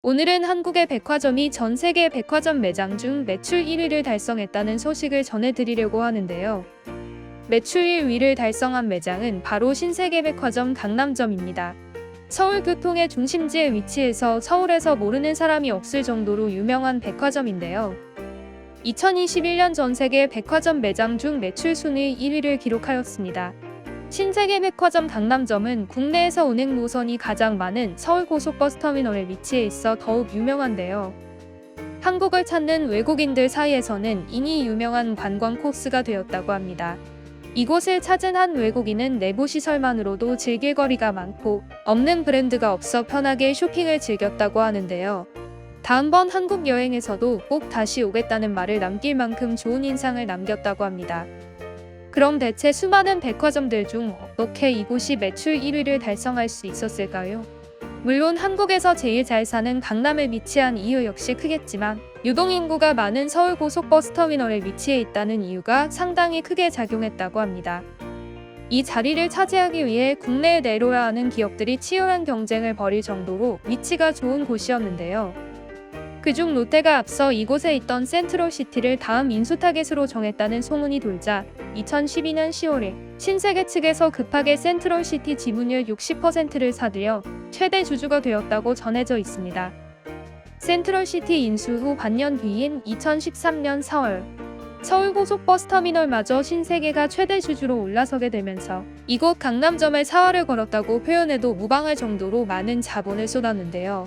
오늘은 한국의 백화점이 전 세계 백화점 매장 중 매출 1위를 달성했다는 소식을 전해드리려고 하는데요. 매출 1위를 달성한 매장은 바로 신세계 백화점 강남점입니다. 서울 교통의 중심지에 위치해서 서울에서 모르는 사람이 없을 정도로 유명한 백화점인데요. 2021년 전 세계 백화점 매장 중 매출 순위 1위를 기록하였습니다. 신세계 백화점 강남점은 국내에서 운행 노선이 가장 많은 서울 고속버스터미널에 위치해 있어 더욱 유명한데요. 한국을 찾는 외국인들 사이에서는 이미 유명한 관광 코스가 되었다고 합니다. 이곳을 찾은 한 외국인은 내부 시설만으로도 즐길 거리가 많고 없는 브랜드가 없어 편하게 쇼핑을 즐겼다고 하는데요. 다음번 한국 여행에서도 꼭 다시 오겠다는 말을 남길 만큼 좋은 인상을 남겼다고 합니다. 그럼 대체 수많은 백화점들 중 어떻게 이곳이 매출 1위를 달성할 수 있었을까요? 물론 한국에서 제일 잘 사는 강남에 위치한 이유 역시 크겠지만 유동인구가 많은 서울 고속버스터미널에 위치해 있다는 이유가 상당히 크게 작용했다고 합니다. 이 자리를 차지하기 위해 국내에 내려야 하는 기업들이 치열한 경쟁을 벌일 정도로 위치가 좋은 곳이었는데요. 그중 롯데가 앞서 이곳에 있던 센트럴시티를 다음 인수 타겟으로 정했다는 소문이 돌자 2012년 10월에 신세계 측에서 급하게 센트럴시티 지분율 60%를 사들여 최대 주주가 되었다고 전해져 있습니다. 센트럴시티 인수 후 반년 뒤인 2013년 4월 서울 고속버스터미널마저 신세계가 최대 주주로 올라서게 되면서 이곳 강남점에 사활을 걸었다고 표현해도 무방할 정도로 많은 자본을 쏟았는데요.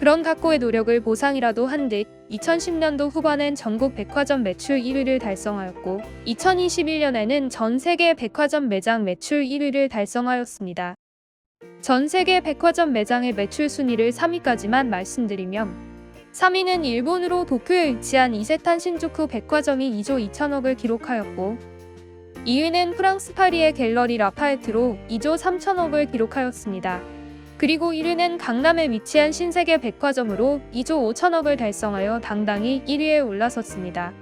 그런 각고의 노력을 보상이라도 한 듯 2010년도 후반엔 전국 백화점 매출 1위를 달성하였고 2021년에는 전 세계 백화점 매장 매출 1위를 달성하였습니다. 전 세계 백화점 매장의 매출 순위를 3위까지만 말씀드리면 3위는 일본으로 도쿄에 위치한 이세탄 신주쿠 백화점이 2조 2천억을 기록하였고 2위는 프랑스 파리의 갤러리 라파에트로 2조 3천억을 기록하였습니다. 그리고 1위는 강남에 위치한 신세계 백화점으로 2조 5천억을 달성하여 당당히 1위에 올라섰습니다.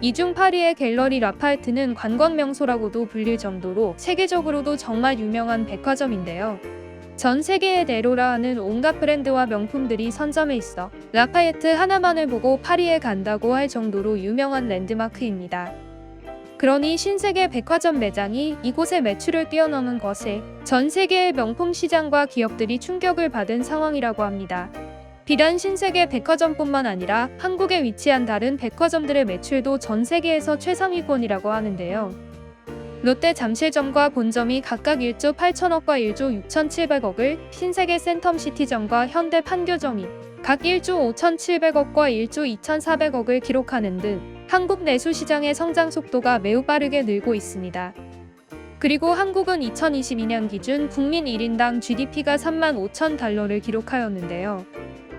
이중 파리의 갤러리 라파에트는 관광 명소라고도 불릴 정도로 세계적으로도 정말 유명한 백화점인데요. 전 세계에 내로라 하는 온갖 브랜드와 명품들이 선점해 있어 라파에트 하나만을 보고 파리에 간다고 할 정도로 유명한 랜드마크입니다. 그러니 신세계 백화점 매장이 이곳의 매출을 뛰어넘은 것에 전 세계의 명품 시장과 기업들이 충격을 받은 상황이라고 합니다. 비단 신세계 백화점뿐만 아니라 한국에 위치한 다른 백화점들의 매출도 전 세계에서 최상위권이라고 하는데요. 롯데 잠실점과 본점이 각각 1조 8천억과 1조 6,700억을, 신세계 센텀시티점과 현대 판교점이 각 1조 5,700억과 1조 2,400억을 기록하는 등 한국 내수 시장의 성장 속도가 매우 빠르게 늘고 있습니다. 그리고 한국은 2022년 기준 국민 1인당 GDP가 3만 5천 달러를 기록하였는데요.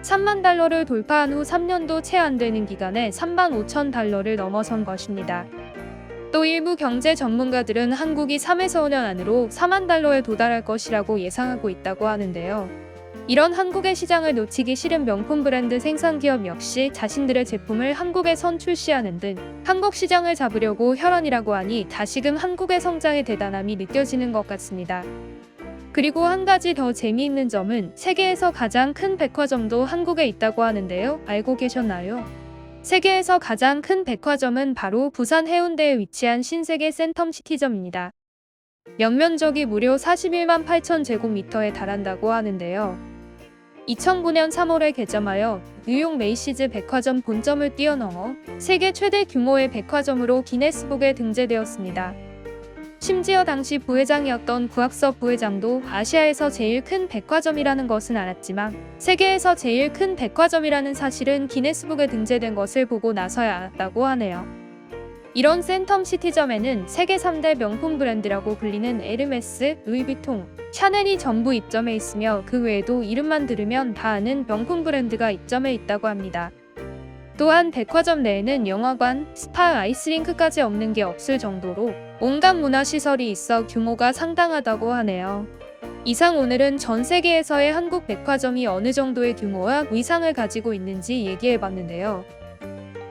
3만 달러를 돌파한 후 3년도 채 안 되는 기간에 3만 5천 달러를 넘어선 것입니다. 또 일부 경제 전문가들은 한국이 3에서 5년 안으로 4만 달러에 도달할 것이라고 예상하고 있다고 하는데요. 이런 한국의 시장을 놓치기 싫은 명품 브랜드 생산 기업 역시 자신들의 제품을 한국에 선 출시하는 등 한국 시장을 잡으려고 혈안이라고 하니 다시금 한국의 성장의 대단함이 느껴지는 것 같습니다. 그리고 한 가지 더 재미있는 점은 세계에서 가장 큰 백화점도 한국에 있다고 하는데요. 알고 계셨나요? 세계에서 가장 큰 백화점은 바로 부산 해운대에 위치한 신세계 센텀시티점입니다. 연면적이 무려 41만 8천 제곱미터에 달한다고 하는데요. 2009년 3월에 개점하여 뉴욕 메이시즈 백화점 본점을 뛰어넘어 세계 최대 규모의 백화점으로 기네스북에 등재되었습니다. 심지어 당시 부회장이었던 구학섭 부회장도 아시아에서 제일 큰 백화점이라는 것은 알았지만 세계에서 제일 큰 백화점이라는 사실은 기네스북에 등재된 것을 보고 나서야 알았다고 하네요. 이런 센텀 시티점에는 세계 3대 명품 브랜드라고 불리는 에르메스, 루이비통, 샤넬이 전부 입점해 있으며 그 외에도 이름만 들으면 다 아는 명품 브랜드가 입점해 있다고 합니다. 또한 백화점 내에는 영화관, 스파, 아이스링크까지 없는 게 없을 정도로 온갖 문화시설이 있어 규모가 상당하다고 하네요. 이상 오늘은 전 세계에서의 한국 백화점이 어느 정도의 규모와 위상을 가지고 있는지 얘기해 봤는데요.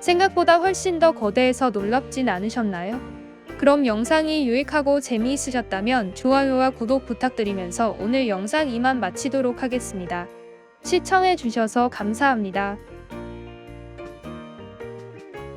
생각보다 훨씬 더 거대해서 놀랍진 않으셨나요? 그럼 영상이 유익하고 재미있으셨다면 좋아요와 구독 부탁드리면서 오늘 영상 이만 마치도록 하겠습니다. 시청해주셔서 감사합니다.